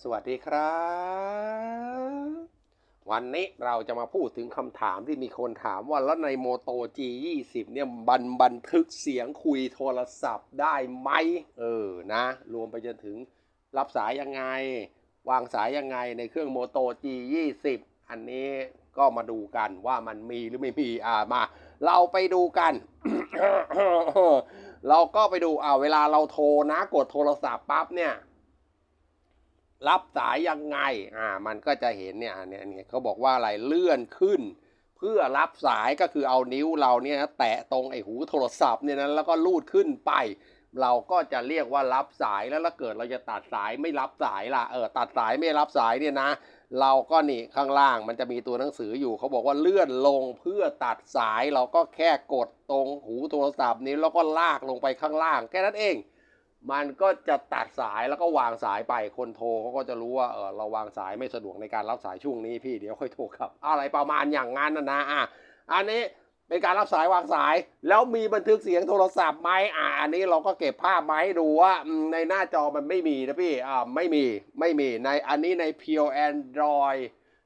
สวัสดีครับ วันนี้เราจะมาพูดถึงคำถามที่มีคนถามว่าแล้วในโมโต G20 เนี่ยบันบันทึกเสียงคุยโทรศัพท์ได้ไหม เออนะ รวมไปจนถึงรับสายยังไง วางสายยังไงในเครื่องโมโต G20 อันนี้ก็มาดูกันว่ามันมีหรือไม่มีอ่ามา เราไปดูกัน เราก็ไปดูอ่าเวลาเราโทรนะกดโทรศัพท์ปั๊บเนี่ย รับสายยังไง อ่า มันก็จะเห็นเนี่ยเนี่ยเนี่ยเขาบอกว่าอะไรเลื่อนขึ้น เพื่อรับสายก็คือเอานิ้วเราเนี่ยนะแตะตรงไอ้หูโทรศัพท์เนี่ยนะแล้วก็ลูดขึ้นไป เราก็จะเรียกว่ารับสายแล้วถ้าเกิดเราจะตัดสายไม่รับสายล่ะเออตัดสายไม่รับสายเนี่ยนะ เราก็นี่ข้างล่างมันจะมีตัวหนังสืออยู่เขาบอกว่าเลื่อนลงเพื่อตัดสายเราก็แค่กดตรงหูโทรศัพท์นี้แล้วก็ลากลงไปข้างล่างแค่นั้นเอง มันก็จะตัดสายแล้วก็วางสายไปคนโทรเขาก็จะรู้ว่าเออเราวางสายไม่สะดวกในการรับสายช่วงนี้พี่เดี๋ยวค่อยโทรครับ อะไรประมาณอย่างนั้นนะนะอะอันนี้เป็นการรับสายวางสาย แล้วมีบันทึกเสียงโทรศัพท์ไหมอะอันนี้เราก็เก็บภาพมาให้ดูว่าในหน้าจอมันไม่มีนะพี่อ่าไม่มีไม่มีในอันนี้ใน Pure Android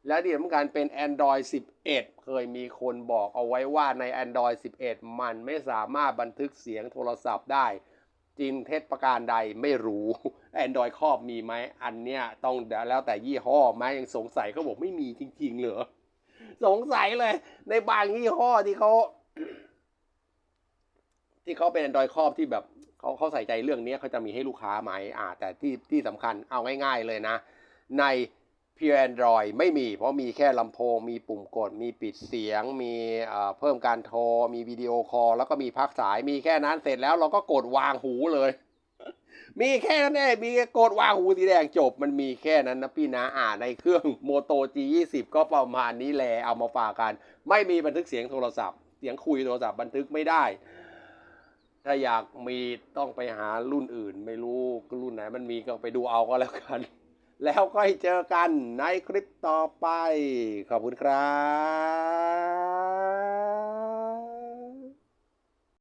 และที่สำคัญเป็น Android 11 เคยมีคนบอกเอาไว้ว่าใน Android 11 มันไม่สามารถบันทึกเสียงโทรศัพท์ได้ จริงเท็จประการใดไม่รู้ Android ครอบมีไหมอันเนี้ยต้องแล้วแต่ยี่ห้อไหมยังสงสัยเขาบอกไม่มีจริงๆเหรอสงสัยเลย ในบางยี่ห้อที่เขาที่เขาเป็น Android ครอบที่แบบเขาเขาใส่ใจเรื่องนี้เขาจะมีให้ลูกค้าไหมอ่า แต่ที่ที่สำคัญเอาง่าย ๆเลยนะ ใน Pure Android ไม่มี เพราะมีแค่ลำโพง มีปุ่มกด มีปิดเสียง มีเพิ่มการโทร มีวิดีโอคอล แล้วก็มีพักสาย มีแค่นั้นเสร็จแล้วเราก็กดวางหูเลย มีแค่นั้นเองมีกดวางหูสีแดงจบ มันมีแค่นั้นนะพี่นะ อ่าในเครื่อง Moto G20 ก็ประมาณนี้แหละ เอามาฝากกัน ไม่มีบันทึกเสียงโทรศัพท์ เสียงคุยโทรศัพท์บันทึกไม่ได้ถ้าอยากมีต้องไปหารุ่นอื่น ไม่รู้รุ่นไหนมันมีก็ไปดูเอาก็แล้วกัน แล้วก็เจอกันในคลิปต่อไป ขอบคุณครับ